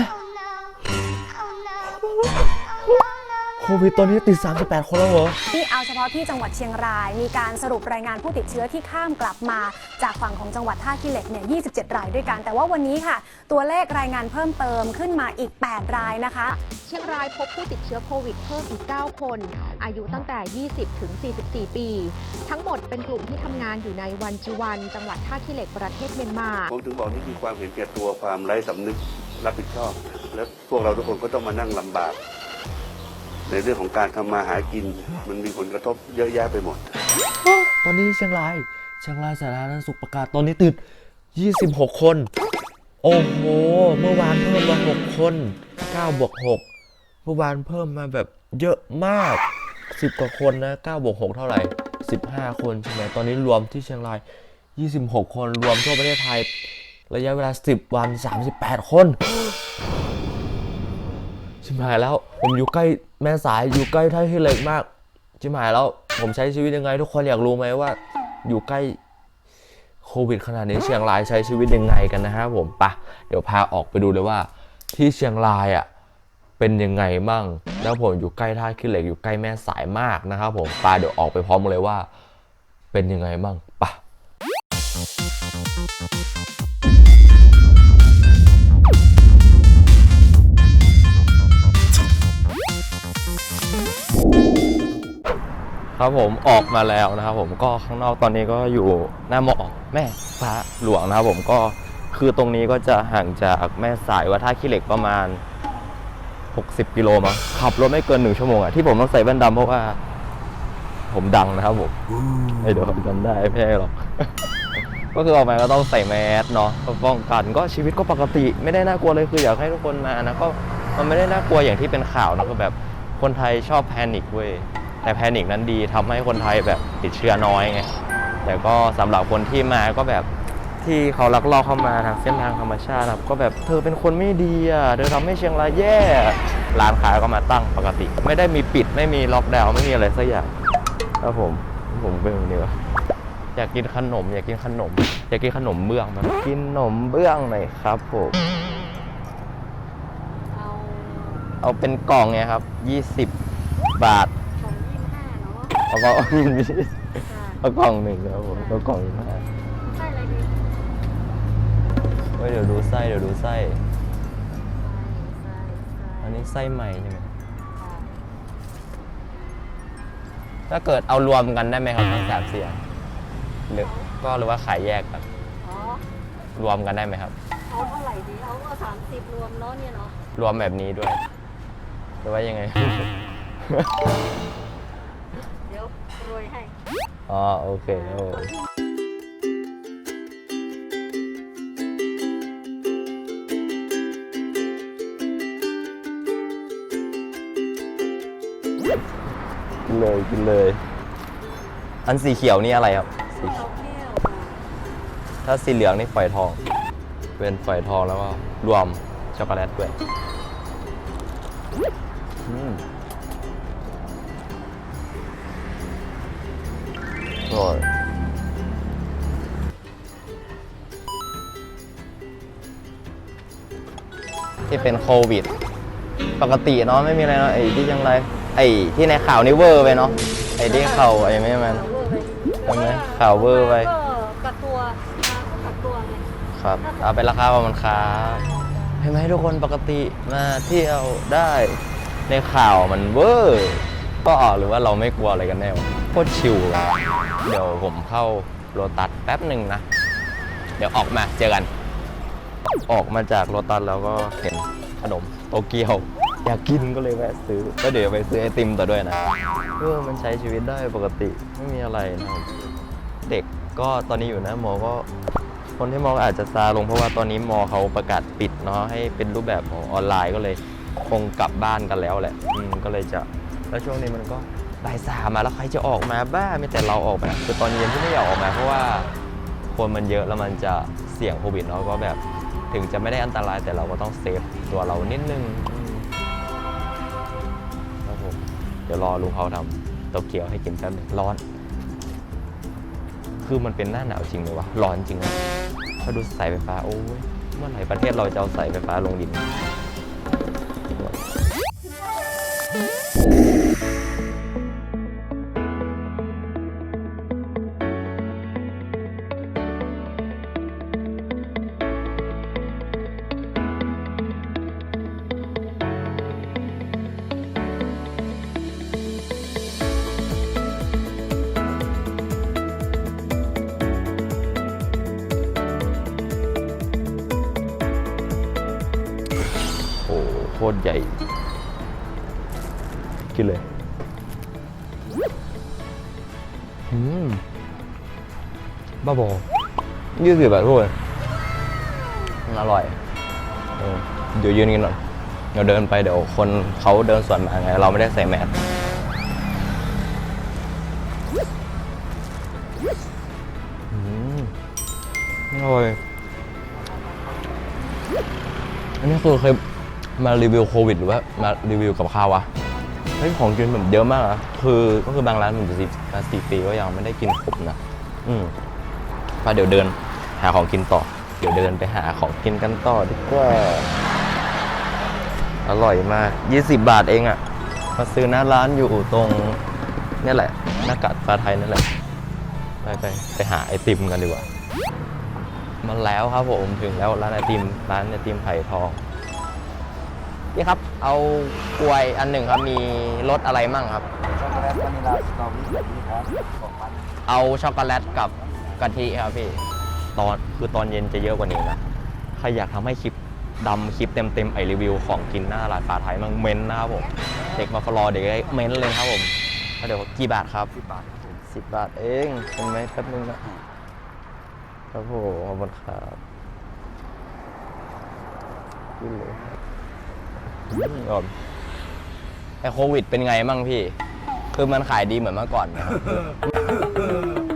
ะโควิดตอนนี้ติด 38 คนแล้วเหรอที่เอาเฉพาะที่จังหวัดเชียงราย มีการสรุปรายงานผู้ติดเชื้อที่ข้ามกลับมา จากฝั่งของจังหวัดท่าขี้เหล็กเนี่ย 27 รายด้วยกัน แต่ว่าวันนี้ค่ะ ตัวเลขรายงานเพิ่มเติมขึ้นมาอีก 8 รายนะคะ เชียงรายพบผู้ติดเชื้อโควิดเพิ่มอีก 9 คน อายุตั้งแต่ 20 ถึง 44 ปี ทั้งหมดเป็นกลุ่มที่ทำงานอยู่ในวันจีวัน จังหวัดท่าขี้เหล็กประเทศเมียนมา ผมถึงบอกนี่คือความเห็นแก่ตัวความไร้สำนึก รับผิดชอบ และพวกเราทุกคนก็ต้องมานั่งลำบาก ในเรื่องของการทำมาหากิน มันมีผลกระทบเยอะแยะไปหมด ตอนนี้เชียงรายเชียงรายสาธารณสุขประกาศตอนนี้ติด 26 คน โอ้โห เมื่อวานเพิ่มมา 6 คน 9 บวก 6 เมื่อวานเพิ่มมาแบบเยอะมาก 10 กว่าคนนะ 9 บวก 6 เท่าไหร่ 15 คนใช่ไหมตอนนี้รวมที่เชียงราย 26 คนรวมทั่วประเทศไทย ระยะเวลา 10 วัน 38 คน ชิมหายแล้ว ผมอยู่ใกล้แม่สายอยู่ใกล้ท่าที่เหล็กมาก ชิมหายแล้ว ผมใช้ชีวิตยังไง ทุกคนอยากรู้ไหมว่า อยู่ใกล้โควิดขนาดนี้เชียงรายใช้ชีวิตยังไงกันนะครับผมปะเดี๋ยวพาออกไปดูเลยว่า ที่เชียงรายอะเป็นยังไงบ้างแล้วผมอยู่ใกล้ท่าขี้เหล็กอยู่ใกล้แม่สายมากนะครับผมปาเดี๋ยวออกไปพร้อมเลยว่า เป็นยังไงบ้าง ครับผมออกมาแล้วนะครับผมก็ข้างนอกตอนนี้ก็อยู่หน้าหมอแม่พระหลวงนะครับผมก็คือตรงนี้ก็จะห่างจากแม่สายวัดท่าขี้เหล็กประมาณ 60 กิโลมั้งขับรถไม่เกินหนึ่งชั่วโมงอะที่ผมต้องใส่แว่นดำเพราะว่า ผมดังนะครับผมไอเดี๋ยวจำได้ไม่ใช่หรอก ก็คือออกมาก็ต้องใส่แมสเนาะป้องกันก็ชีวิตก็ปกติ ไม่ได้น่ากลัวเลยคืออยากให้ทุกคนมานะก็มันไม่ได้น่ากลัวอย่างที่เป็นข่าวนะก็แบบ คนไทยชอบแพนิคเว้ยแต่แพนิคนั้นดีทำให้คนไทยแบบติดเชื้อน้อยไงแต่ก็สำหรับคนที่มาก็แบบที่เขาลักลอบเข้ามาทางเส้นทางธรรมชาติครับก็แบบเธอเป็นคนไม่ดีอะเธอทำให้เชียงรายแย่ร้านค้าก็มาตั้งปกติ ไม่ได้มีปิดไม่มีล็อกดาวน์ไม่มีอะไรสักอย่างครับผมผมเป็นแบบนี้วอยากกินขนม อยากกินขนม อยากกินขนมเบื้องมันกินขนมเบื้องหน่อยครับผม เอา เอาเป็นกล่องไงครับ 20 บาทของยี่ห้าเนาะเอาก็เอากล่องหนึ่งครับผมเอากล่องมาใช่อะไรดีเฮ้ยเดี๋ยวดูไส้เดี๋ยวดูไส้ ใช่ใช่อันนี้ไส้ใหม่ใช่ไหมถ้าเกิดเอารวมกันได้ไหมครับทั้งสามเสียงหรือก็หรือว่าขายแยกกันอ๋อรวมกันได้ไหมครับ เอาเท่าไหร่ดีเอาเอาสามสิบรวมเนาะเนี่ยเนาะรวมแบบนี้ด้วย หรือว่ายังไง เดี๋ยวรวยให้ อ๋อ โอเคครับผมกินเลยกินเลย อันสีเขียวนี่อะไรครับสีเขียวถ้าสีเหลืองนี่ฝอยทอง เป็นฝอยทองแล้วก็รวมช็อกโกแลตด้วย อืมอร่อยที่เป็นโควิด ปกติเนาะไม่มีอะไรเนาะไอ้ที่ยังไรไอ้ที่ในข่าวนี่เวอร์ไปเนาะไอ้ที่ข่าวไอ้ไม่มันใช่ไหมข่าวเวอร์ไปก็กักตัวมาก็กักตัวไงครับเอาเป็นราคาประมาณครับเห็นไหมทุกคนปกติมาเที่ยวได้ ในข่าวมันเวอร์ก็หรือว่าเราไม่กลัวอะไรกันแน่วะโคตรชิลอะเดี๋ยวผมเข้าโรตัสแป๊บหนึ่งนะ เดี๋ยวออกมาเจอกัน ออกมาจากโรตัสแล้วก็เห็นขนมโตเกียว อยากกินก็เลยแวะซื้อ ก็เดี๋ยวไปซื้อไอติมต่อด้วยนะเออมันใช้ชีวิตได้ปกติไม่มีอะไรนะเด็กก็ตอนนี้อยู่นะมอก็คนที่มองอาจจะซาลงเพราะว่าตอนนี้มอเขาประกาศปิดเนาะให้เป็นรูปแบบของออนไลน์ก็เลย คงกลับบ้านกันแล้วแหละอืมก็เลยจะ แล้วช่วงนี้มันก็บ่ายสามมาแล้วใครจะออกมาบ้าไม่แต่เราออกมาคือตอนเย็นที่ไม่อยากออกมาเพราะว่าคนมันเยอะแล้วมันจะเสี่ยงโควิดเนาก็แบบถึงจะไม่ได้อันตรายแต่เราก็ต้องเซฟตัวเรานิดนึงอืมครับผมเดี๋ยวรอลุงเขาทำโตเกียวให้กินแป๊บหนึงร้อน คือมันเป็นหน้าหนาวจริงเลยวะร้อนจริงเลยถ้าดูสายไฟฟ้าโอ้ยเมื่อไหร่ประเทศเราจะเอาสายไฟฟ้าลงดิน ตรใหญ่ กินเลยอืมบ้าบอยี่สิบบาททุกคนมันอร่อยเออเดี๋ยวยืนกันหน่อยเดี๋ยวเดินไปเดี๋ยวคนเขาเดินสวนมาไง เราไม่ได้ใส่แมสอืมอร่อยอันนี้คือเคย มารีวิวโควิดหรือว่ามารีวิวกับข้าววะเฮ้ยของกินแบบเยอะมากอะคือก็คือบางร้านผมจะสิมาสี่ปีก็ยังไม่ได้กินครบนะอืมไปเดี๋ยวเดิน หาของกินต่อ เดี๋ยวเดินไปหาของกินกันต่อดีกว่า อร่อยมาก 20 บาทเองอะมาซื้อหน้าร้านอยู่ตรงนี่แหละ หน้ากากปลาไทยนั่นแหละ ไปไปไปหาไอติมกันดีกว่า มาแล้วครับผมถึงแล้วร้านไอติม ร้านไอติมไผ่ทอง พี่ครับ เอากล้วยอันหนึ่งครับ มีรสอะไรมั่งครับ ช็อกโกแลตวานิลาสตรอเบอรี่แบบนี้ครับสองพันเอาช็อกโกแลตกับกะทิครับพี่ ตอนคือตอนเย็นจะเยอะกว่านี้นะ ใครอยากทำให้คลิปดำคลิปเต็มเต็มๆไอรีวิวของกินหน้าร้านปลาไทยมั่งเม้นต์นะครับผม เด็กมาฟลอเด็กได้เม้นต์เลยนะครับผมแล้วเดี๋ยวกี่บาทครับ สิบบาทครับผมสิบบาทเองเห็นไหมแป๊บนึงนะครับผมขอบคุณครับขึ้นเลยอืมก่ อนไอโควิดเป็นไงมั่งพี่ คือมันขายดีเหมือนเมื่อก่อนไหมครับ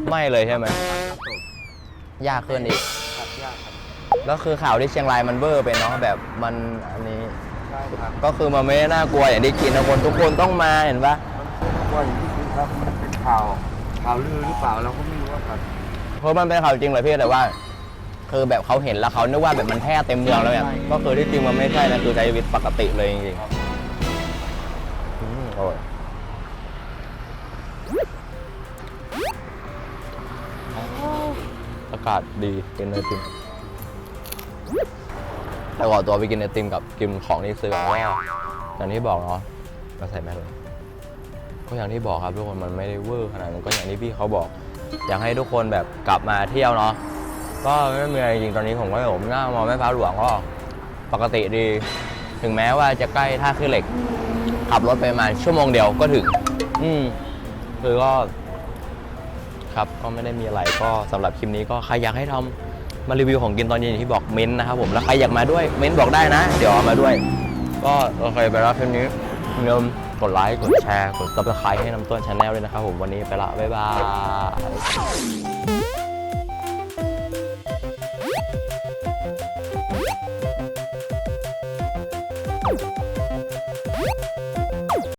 ไม่เลยใช่ไหมยากขึ้นอีก ครับยากครับแล้วคือข่าวที่เชียงรายมันเบอร์ไปเนาะแบบมันอันนี้ ใช่ครับก็คือมันไม่ได้น่ากลัวอย่างที่คิดนะคนทุกคนต้องมาเห็นปะว่าอย่างที่คุณครับมันเป็นข่าวข่าวลือหรือเปล่าเราก็ไม่รู้ว่าครับเพราะมันเป็นข่าวจริงเลยพี่แต่ว่า คือแบบเขาเห็นแล้วเขานึกว่าแบบมันแพร่เต็มเมืองแล้วเนี่ยก็คือที่จริงมันไม่ใช่นะคือใช้ชีวิตปกติเลยจริงๆอืมอร่อยอากาศดีกินไอติมแต่ขอตัวไปกินไอติมกับกินของที่ซื้อมาอย่างที่บอกเนาะมาใส่แมสเลยก็อย่างที่บอกครับทุกคนมันไม่ได้เวอร์ขนาดนั้นก็อย่างที่พี่เขาบอก อยากให้ทุกคนแบบกลับมาเที่ยวเนาะ ก็ไม่มีอะไรจริงตอนนี้ผมก็ผมหน้ามองแม่ฟ้าหลวงก็ปกติดี ถึงแม้ว่าจะใกล้ท่าคือเหล็ก ขับรถไปประมาณชั่วโมงเดียวก็ถึง อืมคือก็ ครับก็ไม่ได้มีอะไรก็สำหรับคลิปนี้ก็ใครอยากให้ทำมารีวิวของกินตอนเย็นที่บอกเม้นนะครับผมแล้วใครอยากมาด้วยเม้นบอกได้นะ เดี๋ยวเอามาด้วย ก็โอเคไปแล้วคลิปนี้อย่าลืมกดไลค์กดแชร์ กด subscribe ให้น้ำต้นชาแนลด้วยนะครับผมวันนี้ไปละบ๊ายบาย